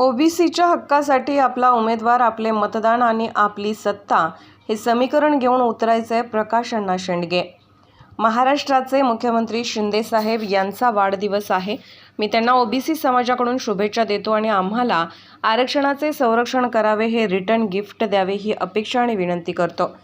ओबीसीच्या हक्कासाठी आपला उमेदवार आपले मतदान आणि आपली सत्ता हे समीकरण घेऊन उतरायचे आहे प्रकाश अण्णा शेंडगे. महाराष्ट्राचे मुख्यमंत्री शिंदेसाहेब यांचा वाढदिवस आहे. मी त्यांना ओबीसी समाजाकडून शुभेच्छा देतो आणि आम्हाला आरक्षणाचे संरक्षण करावे हे रिटर्न गिफ्ट द्यावे ही अपेक्षा आणि विनंती करतो.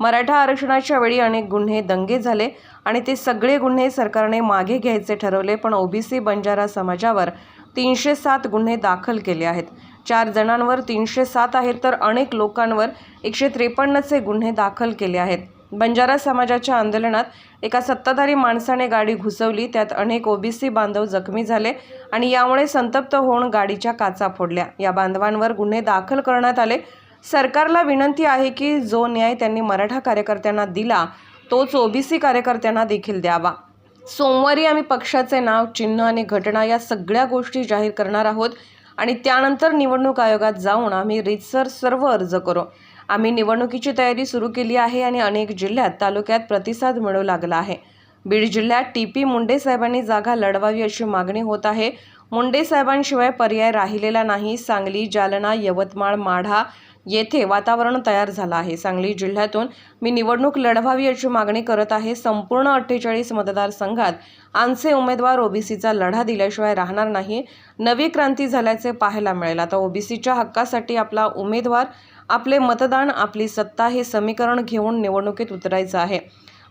मराठा आरक्षणाच्या वेळी अनेक गुन्हे दंगे झाले आणि ते सगळे गुन्हे सरकारने मागे घ्यायचे ठरवले पण ओबीसी बंजारा समाजावर तीनशे सात गुन्हे दाखल केले आहेत. चार जणांवर तीनशे सात आहेत तर अनेक लोकांवर एकशे त्रेपन्नचे गुन्हे दाखल केले आहेत. बंजारा समाजाच्या आंदोलनात एका सत्ताधारी माणसाने गाडी घुसवली त्यात अनेक ओबीसी बांधव जखमी झाले आणि यामुळे संतप्त होऊन गाडीच्या काचा फोडल्या. या बांधवांवर गुन्हे दाखल करण्यात आले. सरकारला विनंती आहे की जो न्याय त्यांनी मराठा कार्यकर्त्यांना दिला तोच ओबीसी कार्यकर्त्यांना देखील द्यावा. सोमवारी आम्ही पक्षाचे नाव चिन्ह आणि घटना या सगळ्या गोष्टी जाहीर करणार आहोत. आणि त्यानंतर निवडणूक आयोगात जाऊन आम्ही रीतसर सर्व अर्ज करू. आम्ही निवडणुकीची तयारी सुरू केली आहे आणि अनेक जिल्ह्यात तालुक्यात प्रतिसाद मिळू लागला आहे. बीड जिल्ह्यात टी पी मुंडे साहेबांनी जागा लढवावी अशी मागणी होत आहे. मुंडे साहेबांशिवाय पर्याय राहिलेला नाही. सांगली जालना यवतमाळ माढा येथे वातावरण तयार झालं आहे. सांगली जिल्ह्यातून मी निवडणूक लढवावी याची मागणी करत आहे. संपूर्ण अठ्ठेचाळीस मतदारसंघात आमचे उमेदवार ओबीसीचा लढा दिल्याशिवाय राहणार नाही. नवी क्रांती झाल्याचे पाहायला मिळेल. आता ओबीसीच्या हक्कासाठी आपला उमेदवार आपले मतदान आपली सत्ता हे समीकरण घेऊन निवडणुकीत उतरायचं आहे.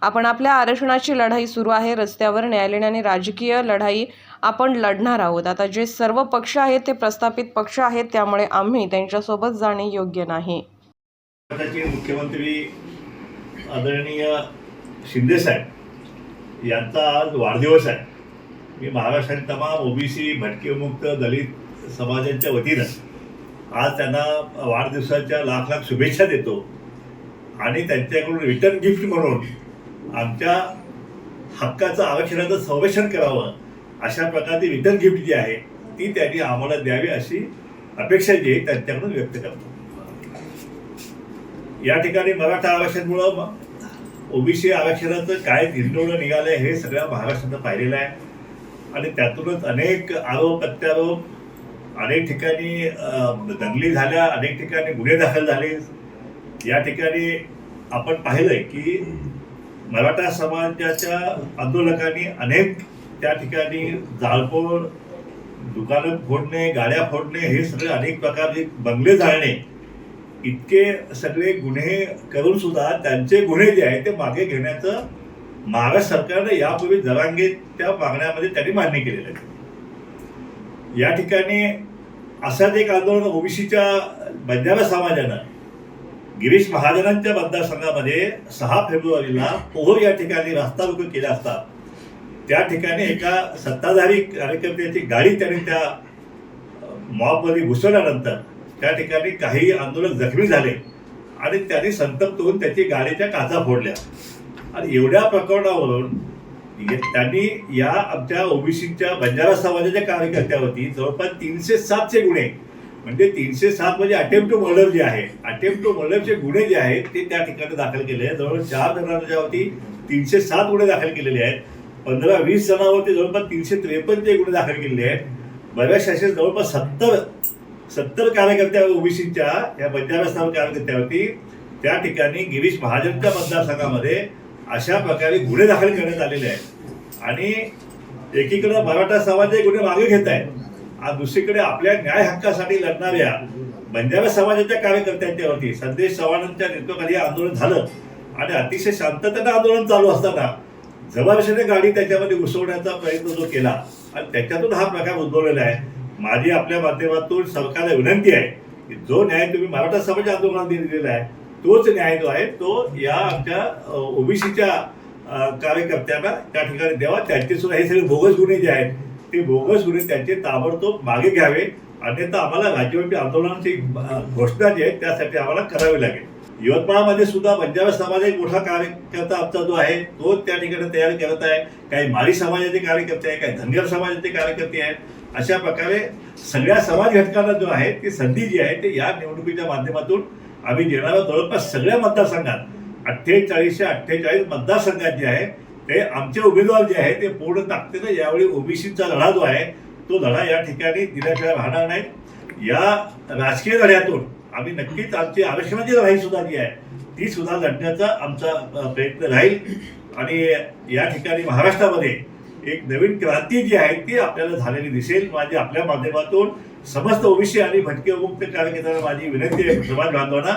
आपण आपल्या आरक्षणाची लढाई सुरू आहे. रस्त्यावर न्यायालयीन आणि राजकीय लढाई आपण लढणार आहोत. आता जे सर्व पक्ष आहेत ते प्रस्थापित पक्ष आहेत त्यामुळे आम्ही त्यांच्यासोबत जाणे योग्य नाही. भारताचे मुख्यमंत्री आदरणीय शिंदेसाहेब यांचा आज वाढदिवस आहे. मी महाराष्ट्रातील तमाम ओबीसी भटकेमुक्त दलित समाजाच्या वतीनं आज त्यांना वाढदिवसाच्या लाख लाख शुभेच्छा देतो आणि त्यांच्याकडून रिटर्न गिफ्ट म्हणून आमच्या हक्काचं आरक्षणाचं संरक्षण करावं अशा प्रकारची रिटर्न गिफ्ट जी आहे ती त्यांनी आम्हाला द्यावी अशी अपेक्षा जी आहे त्यांच्याकडून व्यक्त करतो. या ठिकाणी मराठा आरक्षणमुळं ओबीसी आरक्षणाचं काय निर्णय निघालंय हे सगळ्या महाराष्ट्रानं पाहिलेलं आहे. आणि त्यातूनच अनेक आरोप प्रत्यारोप अनेक ठिकाणी दंगली झाल्या अनेक ठिकाणी गुन्हे दाखल झाले. या ठिकाणी आपण पाहिलंय की मराठा समाजाच्या आंदोलकांनी अनेक त्या ठिकाणी जाळपोळ दुकानं फोडणे गाड्या फोडणे हे सगळे अनेक प्रकारचे बंगले जाळणे इतके सगळे गुन्हे करून सुद्धा त्यांचे गुन्हे जे आहेत ते मागे घेण्याचं महाराष्ट्र सरकारने यापूर्वी जरांगे त्या मागण्यामध्ये त्यांनी मान्य केलेलं आहे. या ठिकाणी असाच एक आंदोलन ओबीसीच्या बंजारा समाजानं गिरीश महाजनांच्या मतदारसंघामध्ये सहा फेब्रुवारीला पोहोर या ठिकाणी रस्ता रोको केला असता त्या ठिकाणी एका सत्ताधारी कार्यकर्त्याची गाडी त्यांनी त्या मॉबमध्ये घुसवल्यानंतर त्या ठिकाणी काही आंदोलक जखमी झाले आणि त्यांनी संतप्त होऊन त्याची गाडीच्या काचा फोडल्या. आणि एवढ्या प्रकरणावरून त्यांनी या आमच्या ओबीसीच्या बंजारा समाजाच्या कार्यकर्त्यावरती जवळपास तीनशे सातशे गुन्हे म्हणजे तीनशे सात म्हणजे अटेम्प्ट टू मर्डर जे आहे अटेम्प्ट टू मर्डरचे गुन्हे जे आहेत ते त्या ठिकाणी दाखल केले आहेत. जवळपास चार जणांच्यावरती तीनशे सात गुन्हे दाखल केलेले आहेत. पंधरा वीस जणांवरती जवळपास तीनशे त्रेपन्नचे गुन्हे दाखल केलेले आहेत. बऱ्याच असे जवळपास सत्तर सत्तर कार्यकर्त्या ओबीसीच्या या बंजारा कार्यकर्त्यावरती त्या ठिकाणी गिरीश महाजनच्या मतदारसंघामध्ये अशा प्रकारे गुन्हे दाखल करण्यात आलेले आहेत. आणि एकीकडे मराठा समाजाचे गुन्हे मागे घेत आहेत. दुसरीकडे आपल्या न्याय हक्कासाठी लढणाऱ्या बंजारा समाजाच्या कार्यकर्त्यांच्यावरती संदेश चव्हाणांच्या नेतृत्वाखाली आंदोलन झालं. आणि अतिशय शांततेनं आंदोलन चालू असताना जबरदस्तीने गाडी त्याच्यामध्ये घुसवण्याचा प्रयत्न जो केला आणि त्याच्यातून हा प्रकार उद्भवलेला आहे. माझी आपल्या माध्यमातून सरकारला विनंती आहे की जो न्याय तुम्ही मराठा समाज आंदोलनात दिलेला आहे तोच न्याय जो आहे तो या आमच्या ओबीसीच्या कार्यकर्त्यांना त्या ठिकाणी द्यावा. त्यांचे सुद्धा हे सगळे बोगस गुन्हे जे आहेत ते बोगस गुन्हे त्यांचे ताबडतोब मागे घ्यावे. अन्यथा आम्हाला राज्यव्यापी आंदोलनाची घोषणा जी आहे त्यासाठी आम्हाला करावी लागेल. यवतमाळमध्ये सुद्धा पंजाबी समाज एक मोठा कार्यकर्ता आमचा जो आहे तो त्या ठिकाणी तयार करत आहे. काही माळी समाजाचे कार्यकर्ते आहे काही धनगर समाजाचे कार्यकर्ते आहेत. अशा प्रकारे सगळ्या समाज घटकांना जो आहे ती संधी जी आहे ते या निवडणुकीच्या माध्यमातून आम्ही देणाऱ्या जवळपास सगळ्या मतदारसंघात अठ्ठेचाळीसशे अठ्ठेचाळीस मतदारसंघात जे आहे ते आमचे उमेदवार जे आहे ते पूर्ण ताकदीनं यावेळी ओबीसीचा लढा जो आहे तो लढा या ठिकाणी दिल्याशिवाय राहणार नाही. या राजकीय लढ्यातून आम्ही नक्कीच आमची आरक्षणाची लढाई सुद्धा जी आहे ती सुद्धा लढण्याचा आमचा प्रयत्न राहील. आणि या ठिकाणी महाराष्ट्रामध्ये एक नवीन क्रांती जी आहे ती आपल्याला झालेली दिसेल. माझी आपल्या माध्यमातून समस्त ओबीसी आणि भटके मुक्त कार्यकर्त्यांना माझी विनंती आहे समाज बांधवांना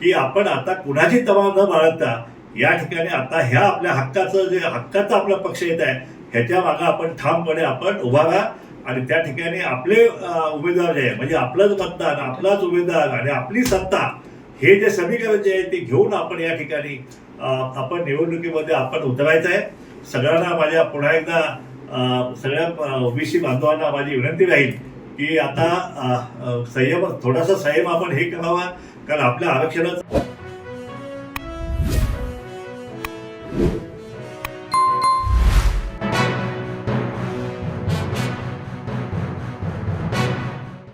की आपण आता कुणाची तमा न बाळगता या ठिकाणी आता ह्या आपल्या हक्काचं जे हक्काचा आपला पक्ष येत आहे ह्याच्या मागे आपण ठामपणे आपण उभा राहा आणि त्या ठिकाणी आपले उमेदवार जे आहे म्हणजे आपलंच मतदान आपलाच उमेदवार आणि आपली सत्ता हे जे समीकरण जे आहे ते घेऊन आपण या ठिकाणी आपण निवडणुकीमध्ये आपण उतरायचं आहे. सगळ्यांना माझ्या पुन्हा एकदा सगळ्या ओबीसी बांधवांना माझी विनंती राहील की आता संयम थोडासा संयम आपण हे करावा कारण आपल्या आरक्षणाचं